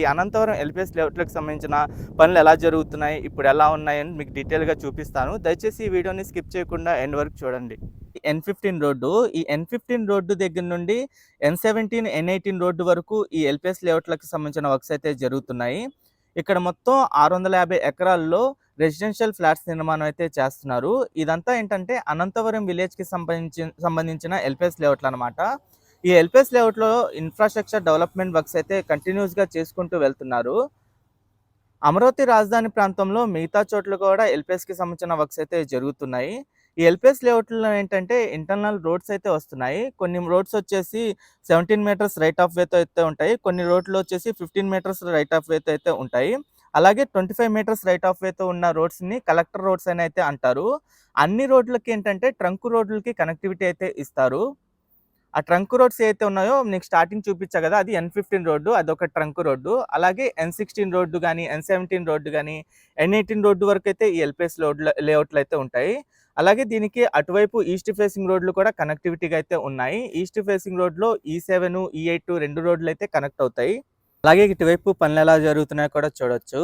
ఈ అనంతవరం ఎల్పిఎస్ లేఅవుట్లకు సంబంధించిన పనులు ఎలా జరుగుతున్నాయి ఇప్పుడు ఎలా ఉన్నాయని మీకు డీటెయిల్గా చూపిస్తాను. దయచేసి ఈ వీడియోని స్కిప్ చేయకుండా ఎండ్ వరకు చూడండి. ఎన్ ఫిఫ్టీన్ రోడ్డు ఈ ఎన్ ఫిఫ్టీన్ రోడ్డు దగ్గర నుండి N seventeen N eighteen road వరకు ఈ ఎల్పిఎస్ లేఅవుట్లకు సంబంధించిన వర్క్స్ అయితే జరుగుతున్నాయి. ఇక్కడ మొత్తం ఆరు వందల యాభై ఎకరాల్లో రెసిడెన్షియల్ ఫ్లాట్స్ నిర్మాణం అయితే చేస్తున్నారు. ఇదంతా ఏంటంటే అనంతవరం విలేజ్కి సంబంధించి సంబంధించిన ఎల్పిఎస్ లేఅవుట్లు అనమాట ఈ ఎల్పిఎస్ లేఅవుట్లో ఇన్ఫ్రాస్ట్రక్చర్ డెవలప్మెంట్ వర్క్స్ అయితే కంటిన్యూస్గా చేసుకుంటూ వెళ్తున్నారు. అమరావతి రాజధాని ప్రాంతంలో మిగతా చోట్ల కూడా ఎల్పిఎస్కి సంబంధించిన వర్క్స్ అయితే జరుగుతున్నాయి. ఈ ఎల్పిఎస్ లేఅవుట్లో ఏంటంటే ఇంటర్నల్ రోడ్స్ అయితే వస్తున్నాయి. కొన్ని రోడ్స్ వచ్చేసి సెవెంటీన్ మీటర్స్ రైట్ ఆఫ్ వేతో అయితే ఉంటాయి. కొన్ని రోడ్లు వచ్చేసి ఫిఫ్టీన్ మీటర్స్ రైట్ ఆఫ్ వేతో అయితే ఉంటాయి. అలాగే twenty five metres right of వేతో ఉన్న రోడ్స్ని కలెక్టర్ రోడ్స్ అని అయితే అంటారు. అన్ని రోడ్లకి ఏంటంటే ట్రంక్ రోడ్లకి కనెక్టివిటీ అయితే ఇస్తారు. ఆ ట్రంక్ రోడ్స్ ఏవైతే ఉన్నాయో నీకు స్టార్టింగ్ చూపించా కదా అది ఎన్ ఫిఫ్టీన్ రోడ్డు అదొక ట్రంక్ రోడ్డు. అలాగే ఎన్ సిక్స్టీన్ రోడ్డు కానీ ఎన్ సెవెంటీన్ రోడ్డు కానీ ఎన్ ఎయిటీన్ రోడ్డు వరకు అయితే ఈ ఎల్పిఎస్ రోడ్ లేఅవుట్లు అయితే ఉంటాయి. అలాగే దీనికి అటువైపు ఈస్ట్ ఫేసింగ్ రోడ్లు కూడా కనెక్టివిటీగా అయితే ఉన్నాయి. ఈస్ట్ ఫేసింగ్ రోడ్లో ఈ సెవెన్ ఈ ఎయిట్ రెండు రోడ్లు అయితే కనెక్ట్ అవుతాయి. అలాగే ఇటువైపు పనులు ఎలా జరుగుతున్నాయో కూడా చూడొచ్చు.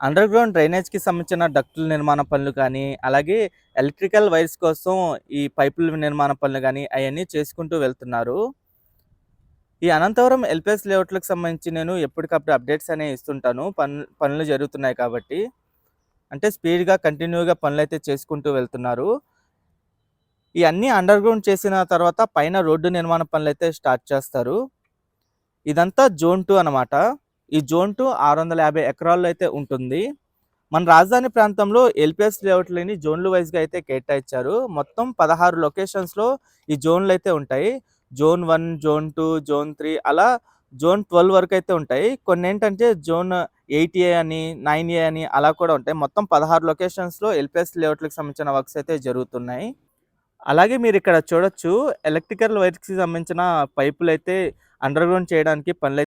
అండర్ గ్రౌండ్ డ్రైనేజ్కి సంబంధించిన డక్టుల నిర్మాణ పనులు కానీ అలాగే ఎలక్ట్రికల్ వైర్స్ కోసం ఈ పైపుల నిర్మాణ పనులు కానీ అవన్నీ చేసుకుంటూ వెళ్తున్నారు. ఈ అనంతవరం ఎల్పిఎస్ లేఅవుట్లకు సంబంధించి నేను ఎప్పటికప్పుడు అప్డేట్స్ అనేవి ఇస్తుంటాను. పనులు పనులు జరుగుతున్నాయి కాబట్టి. అంటే స్పీడ్గా కంటిన్యూగా పనులు అయితే చేసుకుంటూ వెళ్తున్నారు. ఈ అన్ని అండర్ గ్రౌండ్ చేసిన తర్వాత పైన రోడ్డు నిర్మాణ పనులు అయితే స్టార్ట్ చేస్తారు. ఇదంతా జోన్ టూ అనమాట ఈ జోన్ టూ ఆరు వందల యాభై ఎకరాల్లో అయితే ఉంటుంది. మన రాజధాని ప్రాంతంలో ఎల్పిఎస్ లేఅవుట్లని జోన్లు వైజ్గా అయితే కేటాయించారు. మొత్తం పదహారు లొకేషన్స్లో ఈ జోన్లు అయితే ఉంటాయి. Zone one zone two zone three అలా జోన్ ట్వెల్వ్ వరకు అయితే ఉంటాయి. కొన్ని ఏంటంటే జోన్ ఎయిట్ ఏ అని నైన్ ఏ అని అలా కూడా ఉంటాయి. మొత్తం పదహారు లొకేషన్స్లో ఎల్పిఎస్ లేఅవుట్లకు సంబంధించిన వర్క్స్ అయితే జరుగుతున్నాయి. అలాగే మీరు ఇక్కడ చూడొచ్చు ఎలక్ట్రికల్ వైర్స్కి సంబంధించిన పైపులు అయితే అండర్ గ్రౌండ్ చేయడానికి పనులు